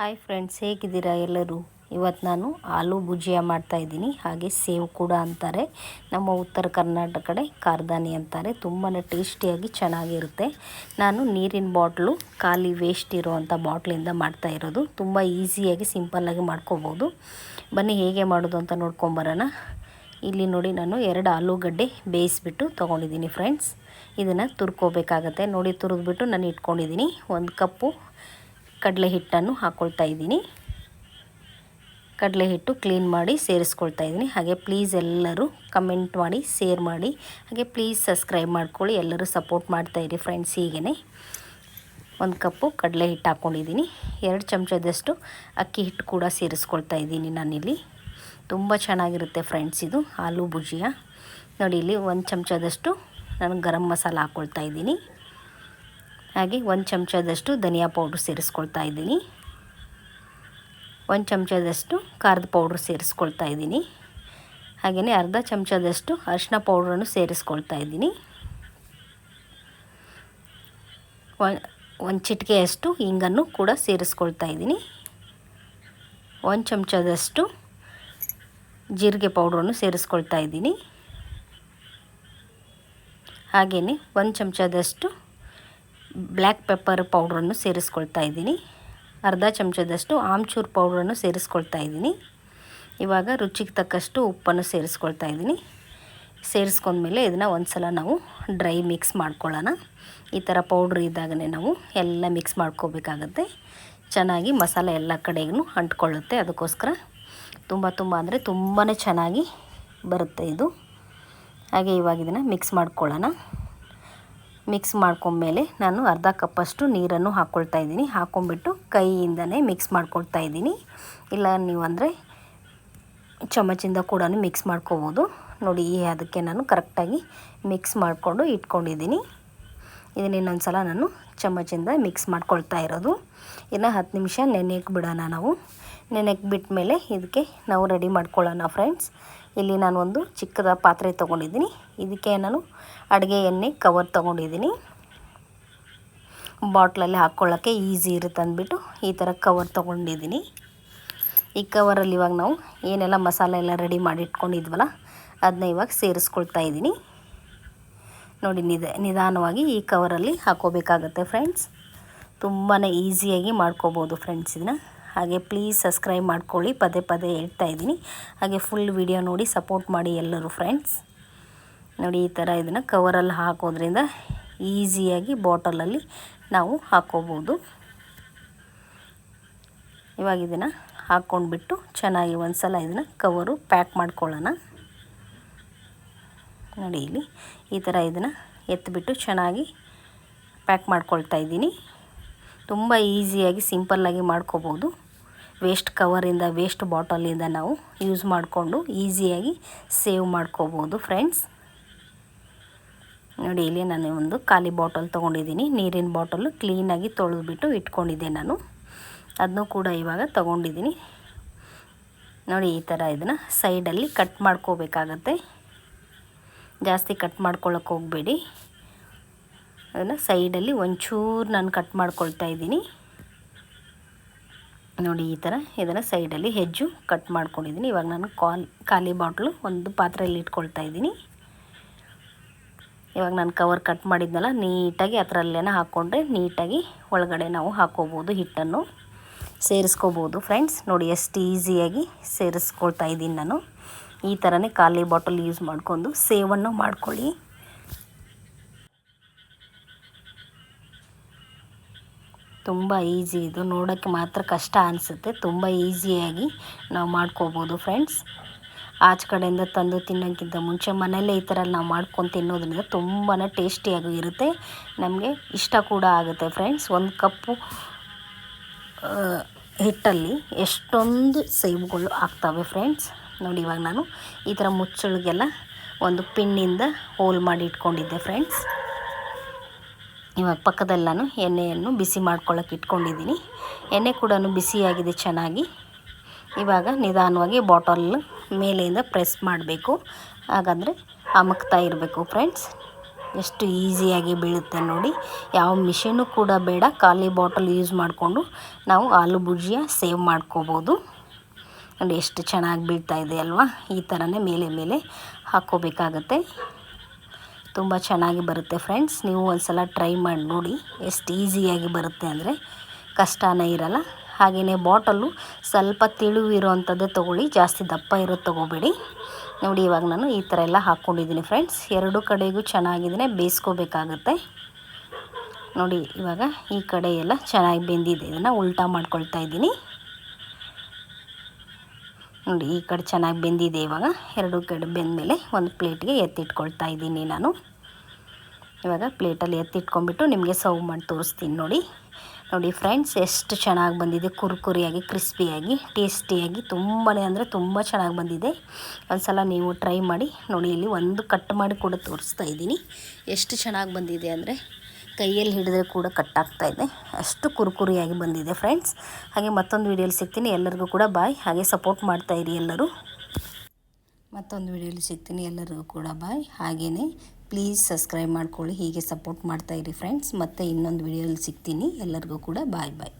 Hi friends ಹೇಗಿದ್ದೀರಾ ಎಲ್ಲರೂ? ಇವತ್ತು ನಾನು ಆಲೂ ಭುಜಿಯಾ ಮಾಡ್ತಾಯಿದ್ದೀನಿ ಹಾಗೆ ಸೇವ್ ಕೂಡ ಅಂತಾರೆ. ನಮ್ಮ ಉತ್ತರ ಕರ್ನಾಟಕ ಕಡೆ ಕಾರ್ದಾನಿ ಅಂತಾರೆ. ತುಂಬಾ ಟೇಸ್ಟಿಯಾಗಿ ಚೆನ್ನಾಗಿರುತ್ತೆ. ನಾನು ನೀರಿನ ಬಾಟ್ಲು, ಖಾಲಿ ವೇಸ್ಟ್ ಇರುವಂಥ ಬಾಟ್ಲಿಂದ ಮಾಡ್ತಾ ಇರೋದು. ತುಂಬ ಈಸಿಯಾಗಿ ಸಿಂಪಲ್ಲಾಗಿ ಮಾಡ್ಕೋಬೋದು. ಬನ್ನಿ, ಹೇಗೆ ಮಾಡೋದು ಅಂತ ನೋಡ್ಕೊಂಬರೋಣ. ಇಲ್ಲಿ ನೋಡಿ ನಾನು ಎರಡು ಆಲೂಗಡ್ಡೆ ಬೇಯಿಸ್ಬಿಟ್ಟು ತೊಗೊಂಡಿದ್ದೀನಿ ಫ್ರೆಂಡ್ಸ್ ಇದನ್ನು ತುರ್ಕೋಬೇಕಾಗತ್ತೆ. ನೋಡಿ, ತುರಿದ್ಬಿಟ್ಟು ನಾನು ಇಟ್ಕೊಂಡಿದ್ದೀನಿ. ಒಂದು ಕಪ್ಪು ಕಡಲೆ ಹಿಟ್ಟನ್ನು ಹಾಕ್ಕೊಳ್ತಾ ಇದ್ದೀನಿ. ಕಡಲೆ ಹಿಟ್ಟು ಕ್ಲೀನ್ ಮಾಡಿ ಸೇರಿಸ್ಕೊಳ್ತಾ ಇದ್ದೀನಿ. ಹಾಗೆ ಪ್ಲೀಸ್ ಎಲ್ಲರೂ ಕಮೆಂಟ್ ಮಾಡಿ, ಶೇರ್ ಮಾಡಿ. ಹಾಗೆ ಪ್ಲೀಸ್ ಸಬ್ಸ್ಕ್ರೈಬ್ ಮಾಡ್ಕೊಳ್ಳಿ. ಎಲ್ಲರೂ ಸಪೋರ್ಟ್ ಮಾಡ್ತಾ ಮಾಡ್ತಾಯಿರಿ ಫ್ರೆಂಡ್ಸ್ ಹೀಗೇ ಒಂದು ಕಪ್ಪು ಕಡಲೆ ಹಿಟ್ಟು ಹಾಕ್ಕೊಂಡಿದ್ದೀನಿ ಎರಡು ಚಮಚದಷ್ಟು ಅಕ್ಕಿ ಹಿಟ್ಟು ಕೂಡ ಸೇರಿಸ್ಕೊಳ್ತಾ ಇದ್ದೀನಿ ನಾನಿಲ್ಲಿ. ತುಂಬ ಚೆನ್ನಾಗಿರುತ್ತೆ ಫ್ರೆಂಡ್ಸ್ ಇದು, ಆಲೂ ಭುಜಿಯ. ನೋಡಿ, ಇಲ್ಲಿ ಒಂದು ಚಮಚದಷ್ಟು ನಾನು ಗರಂ ಮಸಾಲ ಹಾಕ್ಕೊಳ್ತಾ ಇದ್ದೀನಿ. ಹಾಗೆ ಒಂದು ಚಮಚದಷ್ಟು ಧನಿಯಾ ಪೌಡ್ರ್ ಸೇರಿಸ್ಕೊಳ್ತಾ ಇದ್ದೀನಿ. ಒಂದು ಚಮಚದಷ್ಟು ಖಾರದ ಪೌಡ್ರ್ ಸೇರಿಸ್ಕೊಳ್ತಾ ಇದ್ದೀನಿ. ಹಾಗೆಯೇ ಅರ್ಧ ಚಮಚದಷ್ಟು ಅರಿಶಿನ ಪೌಡ್ರನ್ನು ಸೇರಿಸ್ಕೊಳ್ತಾ ಇದ್ದೀನಿ. ಒಂದು ಚಿಟಿಕೆಯಷ್ಟು ಹಿಂಗನ್ನು ಕೂಡ ಸೇರಿಸ್ಕೊಳ್ತಾ ಇದ್ದೀನಿ. ಒಂದು ಚಮಚದಷ್ಟು ಜೀರಿಗೆ ಪೌಡ್ರನ್ನು ಸೇರಿಸ್ಕೊಳ್ತಾ ಇದ್ದೀನಿ. ಹಾಗೆಯೇ ಒಂದು ಚಮಚದಷ್ಟು ಬ್ಲ್ಯಾಕ್ ಪೆಪ್ಪರ್ ಪೌಡ್ರನ್ನು ಸೇರಿಸ್ಕೊಳ್ತಾ ಇದ್ದೀನಿ. ಅರ್ಧ ಚಮಚದಷ್ಟು ಆಮ್ಚೂರ್ ಪೌಡ್ರನ್ನು ಸೇರಿಸ್ಕೊಳ್ತಾ ಇದ್ದೀನಿ. ಇವಾಗ ರುಚಿಗೆ ತಕ್ಕಷ್ಟು ಉಪ್ಪನ್ನು ಸೇರಿಸ್ಕೊಳ್ತಾ ಇದ್ದೀನಿ. ಸೇರಿಸ್ಕೊಂಡ್ಮೇಲೆ ಇದನ್ನು ಒಂದು ಸಲ ನಾವು ಡ್ರೈ ಮಿಕ್ಸ್ ಮಾಡ್ಕೊಳ್ಳೋಣ. ಈ ಥರ ಪೌಡ್ರ್ ಇದ್ದಾಗಲೇ ನಾವು ಎಲ್ಲ ಮಿಕ್ಸ್ ಮಾಡ್ಕೋಬೇಕಾಗತ್ತೆ. ಚೆನ್ನಾಗಿ ಮಸಾಲೆ ಎಲ್ಲ ಕಡೆಗೂ ಅಂಟ್ಕೊಳ್ಳುತ್ತೆ. ಅದಕ್ಕೋಸ್ಕರ ತುಂಬ ತುಂಬ ಅಂದರೆ ತುಂಬಾ ಚೆನ್ನಾಗಿ ಬರುತ್ತೆ ಇದು. ಹಾಗೆ ಇವಾಗ ಇದನ್ನು ಮಿಕ್ಸ್ ಮಾಡ್ಕೊಳ್ಳೋಣ. ಮಿಕ್ಸ್ ಮಾಡ್ಕೊಂಡ್ಮೇಲೆ ನಾನು ಅರ್ಧ ಕಪ್ಪಷ್ಟು ನೀರನ್ನು ಹಾಕ್ಕೊಳ್ತಾ ಇದ್ದೀನಿ. ಹಾಕ್ಕೊಂಬಿಟ್ಟು ಕೈಯಿಂದನೇ ಮಿಕ್ಸ್ ಮಾಡ್ಕೊಳ್ತಾ ಇದ್ದೀನಿ. ಇಲ್ಲ, ನೀವು ಅಂದರೆ ಚಮಚಿಂದ ಕೂಡ ಮಿಕ್ಸ್ ಮಾಡ್ಕೋಬೋದು. ನೋಡಿ, ಈ ಅದಕ್ಕೆ ನಾನು ಕರೆಕ್ಟಾಗಿ ಮಿಕ್ಸ್ ಮಾಡಿಕೊಂಡು ಇಟ್ಕೊಂಡಿದ್ದೀನಿ. ಇದನ್ನ ಇನ್ನೊಂದು ಸಲ ನಾನು ಚಮಚಿಂದ ಮಿಕ್ಸ್ ಮಾಡ್ಕೊಳ್ತಾ ಇರೋದು. ಇನ್ನು ಹತ್ತು ನಿಮಿಷ ನೆನೆಯಕ್ಕೆ ಬಿಡೋಣ ನಾವು. ನೆನೆಯಕ್ಕೆ ಬಿಟ್ಟ ಮೇಲೆ ಇದಕ್ಕೆ ನಾವು ರೆಡಿ ಮಾಡ್ಕೊಳ್ಳೋಣ ಫ್ರೆಂಡ್ಸ್ ಇಲ್ಲಿ ನಾನು ಒಂದು ಚಿಕ್ಕದ ಪಾತ್ರೆ ತೊಗೊಂಡಿದ್ದೀನಿ. ಇದಕ್ಕೆ ನಾನು ಅಡುಗೆ ಎಣ್ಣೆ ಕವರ್ ತೊಗೊಂಡಿದ್ದೀನಿ. ಬಾಟ್ಲಲ್ಲಿ ಹಾಕ್ಕೊಳ್ಳೋಕ್ಕೆ ಈಸಿ ಇರುತ್ತೆ ಅಂದ್ಬಿಟ್ಟು ಈ ಥರ ಕವರ್ ತೊಗೊಂಡಿದ್ದೀನಿ. ಈ ಕವರಲ್ಲಿ ಇವಾಗ ನಾವು ಏನೆಲ್ಲ ಮಸಾಲೆ ಎಲ್ಲ ರೆಡಿ ಮಾಡಿ ಇಟ್ಕೊಂಡಿದ್ವಲ್ಲ ಅದನ್ನ ಇವಾಗ ಸೇರಿಸ್ಕೊಳ್ತಾ ಇದ್ದೀನಿ. ನೋಡಿ ನಿಧ ನಿಧಾನವಾಗಿ ಈ ಕವರಲ್ಲಿ ಹಾಕೋಬೇಕಾಗತ್ತೆ ಫ್ರೆಂಡ್ಸ್ ತುಂಬಾ ಈಸಿಯಾಗಿ ಮಾಡ್ಕೋಬೋದು ಫ್ರೆಂಡ್ಸ್ ಇದನ್ನ. ಹಾಗೆ ಪ್ಲೀಸ್ ಸಬ್ಸ್ಕ್ರೈಬ್ ಮಾಡ್ಕೊಳ್ಳಿ. ಪದೇ ಪದೇ ಹೇಳ್ತಾ ಇದ್ದೀನಿ. ಹಾಗೆ ಫುಲ್ ವಿಡಿಯೋ ನೋಡಿ ಸಪೋರ್ಟ್ ಮಾಡಿ ಎಲ್ಲರೂ ಫ್ರೆಂಡ್ಸ್ ನೋಡಿ ಈ ಥರ ಇದನ್ನು ಕವರಲ್ಲಿ ಹಾಕೋದ್ರಿಂದ ಈಸಿಯಾಗಿ ಬಾಟಲಲ್ಲಿ ನಾವು ಹಾಕೋಬೋದು. ಇವಾಗ ಇದನ್ನು ಹಾಕ್ಕೊಂಡ್ಬಿಟ್ಟು ಚೆನ್ನಾಗಿ ಒಂದು ಸಲ ಇದನ್ನು ಕವರು ಪ್ಯಾಕ್ ಮಾಡ್ಕೊಳ್ಳೋಣ. ನೋಡಿ ಇಲ್ಲಿ ಈ ಥರ ಇದನ್ನು ಎತ್ತಿಬಿಟ್ಟು ಚೆನ್ನಾಗಿ ಪ್ಯಾಕ್ ಮಾಡ್ಕೊಳ್ತಾ ಇದ್ದೀನಿ. ತುಂಬ ಈಸಿಯಾಗಿ ಸಿಂಪಲ್ಲಾಗಿ ಮಾಡ್ಕೋಬೋದು. ವೇಸ್ಟ್ ಕವರಿಂದ ವೇಸ್ಟ್ ಬಾಟಲಿಂದ ನಾವು ಯೂಸ್ ಮಾಡಿಕೊಂಡು ಈಸಿಯಾಗಿ ಸೇವ್ ಮಾಡ್ಕೋಬೋದು ಫ್ರೆಂಡ್ಸ್ ನೋಡಿ, ಇಲ್ಲಿ ನಾನು ಒಂದು ಖಾಲಿ ಬಾಟಲ್ ತೊಗೊಂಡಿದ್ದೀನಿ. ನೀರಿನ ಬಾಟಲು ಕ್ಲೀನಾಗಿ ತೊಳೆದ್ಬಿಟ್ಟು ಇಟ್ಕೊಂಡಿದ್ದೆ ನಾನು. ಅದನ್ನು ಕೂಡ ಇವಾಗ ತೊಗೊಂಡಿದ್ದೀನಿ. ನೋಡಿ, ಈ ಥರ ಇದನ್ನು ಸೈಡಲ್ಲಿ ಕಟ್ ಮಾಡ್ಕೋಬೇಕಾಗತ್ತೆ. ಜಾಸ್ತಿ ಕಟ್ ಮಾಡ್ಕೊಳ್ಳೋಕೆ ಹೋಗಬೇಡಿ. ಅದನ್ನು ಸೈಡಲ್ಲಿ ಒಂಚೂರು ನಾನು ಕಟ್ ಮಾಡ್ಕೊಳ್ತಾ ಇದ್ದೀನಿ. ನೋಡಿ, ಈ ಥರ ಇದನ್ನು ಸೈಡಲ್ಲಿ ಹೆಜ್ಜು ಕಟ್ ಮಾಡ್ಕೊಂಡಿದ್ದೀನಿ ಇವಾಗ ನಾನು ಕಾಲ್, ಖಾಲಿ ಬಾಟ್ಲು ಒಂದು ಪಾತ್ರೆಯಲ್ಲಿ ಇಟ್ಕೊಳ್ತಾ ಇದ್ದೀನಿ. ಇವಾಗ ನಾನು ಕವರ್ ಕಟ್ ಮಾಡಿದ್ನಲ್ಲ, ನೀಟಾಗಿ ಅದರಲ್ಲೇನ ಹಾಕ್ಕೊಂಡ್ರೆ ನೀಟಾಗಿ ಒಳಗಡೆ ನಾವು ಹಾಕ್ಕೋಬೋದು ಹಿಟ್ಟನ್ನು. ಸೇರಿಸ್ಕೋಬೋದು ಫ್ರೆಂಡ್ಸ್ ನೋಡಿ, ಎಷ್ಟು ಈಸಿಯಾಗಿ ಸೇರಿಸ್ಕೊಳ್ತಾ ಇದ್ದೀನಿ ನಾನು. ಈ ಥರನೇ ಖಾಲಿ ಬಾಟಲ್ ಯೂಸ್ ಮಾಡಿಕೊಂಡು ಸೇವನ್ನು ಮಾಡ್ಕೊಳ್ಳಿ. ತುಂಬ ಈಸಿ ಇದು. ನೋಡೋಕ್ಕೆ ಮಾತ್ರ ಕಷ್ಟ ಅನಿಸುತ್ತೆ. ತುಂಬ ಈಸಿಯಾಗಿ ನಾವು ಮಾಡ್ಕೋಬೋದು ಫ್ರೆಂಡ್ಸ್. ಆಚೆ ಕಡೆಯಿಂದ ತಂದು ತಿನ್ನೋಕ್ಕಿಂತ ಮುಂಚೆ ಮನೆಯಲ್ಲೇ ಈ ಥರ ನಾವು ಮಾಡ್ಕೊಂಡು ತಿನ್ನೋದ್ರಿಂದ ತುಂಬಾ ಟೇಸ್ಟಿಯಾಗಿ ಇರುತ್ತೆ. ನಮಗೆ ಇಷ್ಟ ಕೂಡ ಆಗುತ್ತೆ ಫ್ರೆಂಡ್ಸ್. ಒಂದು ಕಪ್ಪು ಹಿಟ್ಟಲ್ಲಿ ಎಷ್ಟೊಂದು ಸೇಬುಗಳು ಆಗ್ತವೆ ಫ್ರೆಂಡ್ಸ್. ನೋಡಿ ಇವಾಗ ನಾನು ಈ ಥರ ಮುಚ್ಚಳಿಗೆಲ್ಲ ಒಂದು ಪಿನ್ನಿಂದ ಹೋಲ್ ಮಾಡಿ ಇಟ್ಕೊಂಡಿದ್ದೆ ಫ್ರೆಂಡ್ಸ್. ಇವಾಗ ಪಕ್ಕದಲ್ಲೂ ನಾನು ಎಣ್ಣೆಯನ್ನು ಬಿಸಿ ಮಾಡ್ಕೊಳ್ಳೋಕೆ ಇಟ್ಕೊಂಡಿದ್ದೀನಿ. ಎಣ್ಣೆ ಕೂಡ ಬಿಸಿಯಾಗಿದೆ ಚೆನ್ನಾಗಿ. ಇವಾಗ ನಿಧಾನವಾಗಿ ಬಾಟಲ್ ಮೇಲೆಯಿಂದ ಪ್ರೆಸ್ ಮಾಡಬೇಕು. ಹಾಗಾದರೆ ಅಮಕ್ತಾ ಇರಬೇಕು ಫ್ರೆಂಡ್ಸ್. ಎಷ್ಟು ಈಸಿಯಾಗಿ ಬೀಳುತ್ತೆ ನೋಡಿ. ಯಾವ ಮಿಷಿನು ಕೂಡ ಬೇಡ. ಖಾಲಿ ಬಾಟಲ್ ಯೂಸ್ ಮಾಡಿಕೊಂಡು ನಾವು ಆಲೂ ಬುಜ್ಜಿಯ ಸೇವ್ ಮಾಡ್ಕೋಬೋದು. ನೋಡಿ ಎಷ್ಟು ಚೆನ್ನಾಗಿ ಬೀಳ್ತಾ ಇದೆ ಅಲ್ವಾ? ಈ ಥರನೇ ಮೇಲೆ ಮೇಲೆ ಹಾಕ್ಕೋಬೇಕಾಗತ್ತೆ ತುಂಬ ಚೆನ್ನಾಗಿ ಬರುತ್ತೆ ಫ್ರೆಂಡ್ಸ್ ನೀವು ಒಂದ್ಸಲ ಟ್ರೈ ಮಾಡಿ ನೋಡಿ, ಎಷ್ಟು ಈಸಿಯಾಗಿ ಬರುತ್ತೆ ಅಂದರೆ ಕಷ್ಟನೇ ಇರಲ್ಲ. ಹಾಗೆಯೇ ಬಾಟಲು ಸ್ವಲ್ಪ ತಿಳುವಿರೋ ಅಂಥದ್ದೇ ತೊಗೊಳ್ಳಿ, ಜಾಸ್ತಿ ದಪ್ಪ ಇರೋದು ತೊಗೋಬೇಡಿ. ನೋಡಿ ಇವಾಗ ನಾನು ಈ ಥರ ಎಲ್ಲ ಹಾಕ್ಕೊಂಡಿದ್ದೀನಿ ಫ್ರೆಂಡ್ಸ್ ಎರಡು ಕಡೆಗೂ ಚೆನ್ನಾಗಿದ್ದೀನಿ ಬೇಯಿಸ್ಕೋಬೇಕಾಗತ್ತೆ. ನೋಡಿ ಇವಾಗ ಈ ಕಡೆ ಎಲ್ಲ ಚೆನ್ನಾಗಿ ಬೆಂದಿದೆ. ಇದನ್ನು ಉಲ್ಟಾ ಮಾಡ್ಕೊಳ್ತಾ ಇದ್ದೀನಿ. ನೋಡಿ, ಈ ಕಡೆ ಚೆನ್ನಾಗಿ ಬೆಂದಿದೆ ಇವಾಗ. ಎರಡು ಕಡೆ ಬೆಂದಮೇಲೆ ಒಂದು ಪ್ಲೇಟ್ಗೆ ಎತ್ತಿಟ್ಕೊಳ್ತಾ ಇದ್ದೀನಿ ನಾನು. ಇವಾಗ ಪ್ಲೇಟಲ್ಲಿ ಎತ್ತಿಟ್ಕೊಂಡ್ಬಿಟ್ಟು ನಿಮಗೆ ಸರ್ವ್ ಮಾಡಿ ತೋರಿಸ್ತೀನಿ ನೋಡಿ. ನೋಡಿ ಫ್ರೆಂಡ್ಸ್, ಎಷ್ಟು ಚೆನ್ನಾಗಿ ಬಂದಿದೆ. ಕುರ್ಕುರಿಯಾಗಿ, ಕ್ರಿಸ್ಪಿಯಾಗಿ, ಟೇಸ್ಟಿಯಾಗಿ ತುಂಬಾ ಅಂದರೆ ತುಂಬ ಚೆನ್ನಾಗಿ ಬಂದಿದೆ. ಒಂದು ಸಲ ನೀವು ಟ್ರೈ ಮಾಡಿ ನೋಡಿ, ಇಲ್ಲಿ ಒಂದು ಕಟ್ ಮಾಡಿ ಕೂಡ ತೋರಿಸ್ತಾ ಇದ್ದೀನಿ. ಎಷ್ಟು ಚೆನ್ನಾಗಿ ಬಂದಿದೆ ಅಂದರೆ. ಕೈಯಲ್ಲಿ ಹಿಡಿದ್ರೆ ಕೂಡ ಕಟ್ಟಾಗ್ತಾ ಇದೆ. ಅಷ್ಟು ಕುರುಕುರಿಯಾಗಿ ಬಂದಿದೆ ಫ್ರೆಂಡ್ಸ್ ಹಾಗೆ ಮತ್ತೊಂದು ವೀಡಿಯೋಲಿ ಸಿಗ್ತೀನಿ. ಎಲ್ಲರಿಗೂ ಕೂಡ ಬಾಯ್ ಹಾಗೆ ಸಪೋರ್ಟ್ ಮಾಡ್ತಾ ಇರಿ ಎಲ್ಲರೂ. ಮತ್ತೊಂದು ವೀಡಿಯೋಲಿ ಸಿಗ್ತೀನಿ. ಎಲ್ಲರಿಗೂ ಕೂಡ ಬಾಯ್ ಹಾಗೆಯೇ ಪ್ಲೀಸ್ ಸಬ್ಸ್ಕ್ರೈಬ್ ಮಾಡ್ಕೊಳ್ಳಿ. ಹೀಗೆ ಸಪೋರ್ಟ್ ಮಾಡ್ತಾ ಇರಿ ಫ್ರೆಂಡ್ಸ್ ಮತ್ತು ಇನ್ನೊಂದು ವೀಡಿಯೋಲಿ ಸಿಗ್ತೀನಿ. ಎಲ್ಲರಿಗೂ ಕೂಡ ಬಾಯ್ ಬಾಯ್